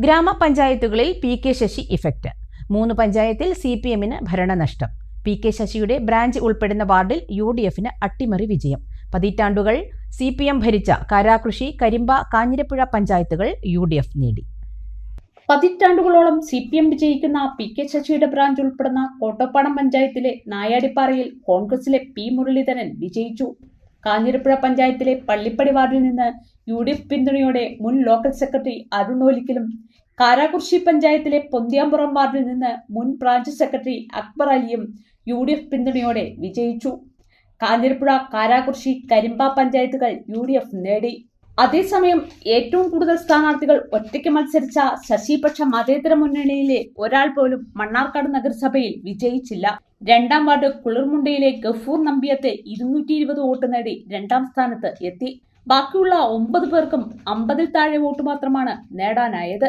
ഗ്രാമപഞ്ചായത്തുകളിൽ P K Sasi effect മൂന്ന് പഞ്ചായത്തിൽ C P എമ്മിന് ഭരണനഷ്ടം. പി കെ ശശിയുടെ ബ്രാഞ്ച് ഉൾപ്പെടുന്ന വാർഡിൽ യു ഡി എഫിന് അട്ടിമറി വിജയം. പതിറ്റാണ്ടുകൾ സി പി എം ഭരിച്ച കാരാകൃഷി കരിമ്പ കാഞ്ഞിരപ്പുഴ പഞ്ചായത്തുകൾ യു ഡി എഫ് നേടി. പതിറ്റാണ്ടുകളോളം സി പി എം വിജയിക്കുന്ന പി കെ ശശിയുടെ ബ്രാഞ്ച് ഉൾപ്പെടുന്ന കോട്ടപ്പാടം പഞ്ചായത്തിലെ നായാടിപ്പാറയിൽ കോൺഗ്രസിലെ പി മുരളീധരൻ വിജയിച്ചു. കാഞ്ഞിരപ്പുഴ പഞ്ചായത്തിലെ പള്ളിപ്പടി വാർഡിൽ നിന്ന് യു ഡി എഫ് പിന്തുണയോടെ മുൻ ലോക്കൽ സെക്രട്ടറി അരുൺ ഓലിക്കലും കാരാകുർശി പഞ്ചായത്തിലെ പൊന്തിയാമ്പുറം വാർഡിൽ നിന്ന് മുൻ ബ്രാഞ്ച് സെക്രട്ടറി അക്ബർ അലിയും യു ഡി എഫ് പിന്തുണയോടെ വിജയിച്ചു. കാഞ്ഞിരപ്പുഴ കാരാകുർശി കരിമ്പ പഞ്ചായത്തുകൾ യു ഡി എഫ് നേടി. അതേസമയം ഏറ്റവും കൂടുതൽ സ്ഥാനാർത്ഥികൾ ഒറ്റയ്ക്ക് മത്സരിച്ച ശശിപക്ഷ മതേതര മുന്നണിയിലെ ഒരാൾ പോലും മണ്ണാർക്കാട് നഗരസഭയിൽ വിജയിച്ചില്ല. രണ്ടാം വാർഡ് കുളിർമുണ്ടയിലെ ഗഫൂർ നമ്പിയത്തെ ഇരുന്നൂറ്റി ഇരുപത് വോട്ട് നേടി രണ്ടാം സ്ഥാനത്ത് എത്തി. ബാക്കിയുള്ള ഒമ്പത് പേർക്കും അമ്പതിൽ താഴെ വോട്ട് മാത്രമാണ് നേടാനായത്.